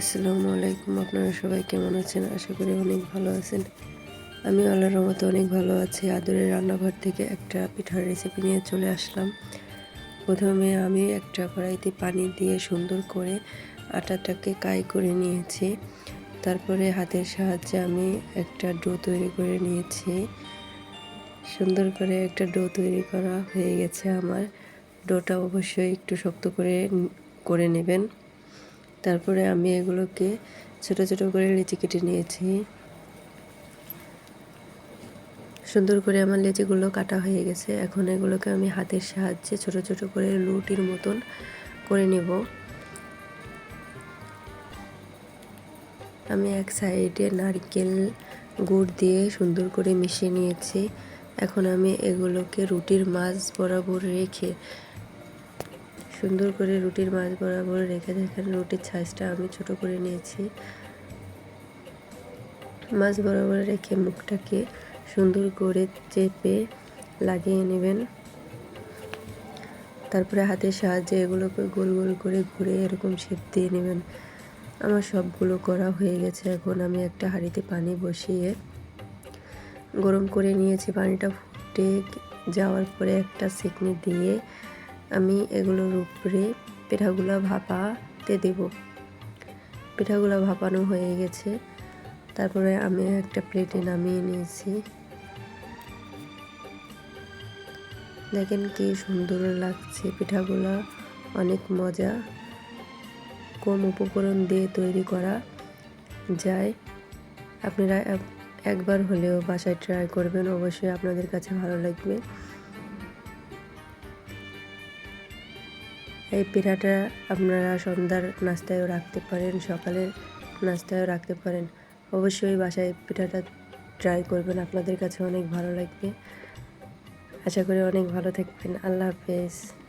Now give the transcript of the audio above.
আসসালামু আলাইকুম, আপনারা সবাই কেমন আছেন? আশা করি অনেক ভালো আছেন। আমি আল্লাহর রহমতে অনেক ভালো আছি। আদরের রান্নাঘর থেকে একটা পিঠার রেসিপি নিয়ে চলে আসলাম। প্রথমে আমি একটা কড়াইতে পানি দিয়ে সুন্দর করে আটাটাকে কাই করে নিয়েছি। তারপরে হাতের সাহায্যে আমি একটা ডো তৈরি করে নিয়েছি। সুন্দর করে একটা ডো তৈরি করা হয়ে গেছে আমার। ডোটা অবশ্যই একটু শক্ত করে করে নেবেন। তারপরে আমি এগুলোকে ছোট ছোট করে লিচি কেটে নিয়েছি। সুন্দর করে আমার লেচিগুলো কাটা হয়ে গেছে। এখন এগুলোকে আমি হাতের সাহায্যে ছোট ছোট করে রুটির মতন করে নেব। আমি এক সাইডে নারকেল গুড় দিয়ে সুন্দর করে মিশিয়ে নিয়েছি। এখন আমি এগুলোকে রুটির মাছ বরাবর রেখে সুন্দর করে রুটির মাছ বরাবর রেখে দেখেন রুটির ছাইজটা আমি ছোট করে নিয়েছি। মাছ বরাবর রেখে মুখটাকে সুন্দর করে চেপে লাগিয়ে নেবেন। তারপরে হাতের সাহায্যে এগুলোকে গোল গোল করে ঘুরে এরকম শেপ দিয়ে নেবেন। আমার সবগুলো করা হয়ে গেছে। এখন আমি একটা হাঁড়িতে পানি বসিয়ে গরম করে নিয়েছি। পানিটা ফুটে যাওয়ার পরে একটা সেকনি দিয়ে আমি এগুলোর উপরে পিঠাগুলো ভাপাতে দেব। পিঠাগুলো ভাপানো হয়ে গেছে। তারপরে আমি একটা প্লেটে নামিয়ে নিয়েছি। দেখেন কি সুন্দর লাগছে পিঠাগুলো। অনেক মজা। কম উপকরণ দিয়ে তৈরি করা যায়। আপনারা একবার হলেও বাসায় ট্রাই করবেন। অবশ্যই আপনাদের কাছে ভালো লাগবে। এই পিঠাটা আপনারা সন্ধ্যার নাস্তায়ও রাখতে পারেন, সকালের নাস্তায়ও রাখতে পারেন। অবশ্যই বাসায় পিঠাটা ট্রাই করবেন, আপনাদের কাছে অনেক ভালো লাগবে। আশা করি অনেক ভালো থাকবেন। আল্লাহ হাফেজ।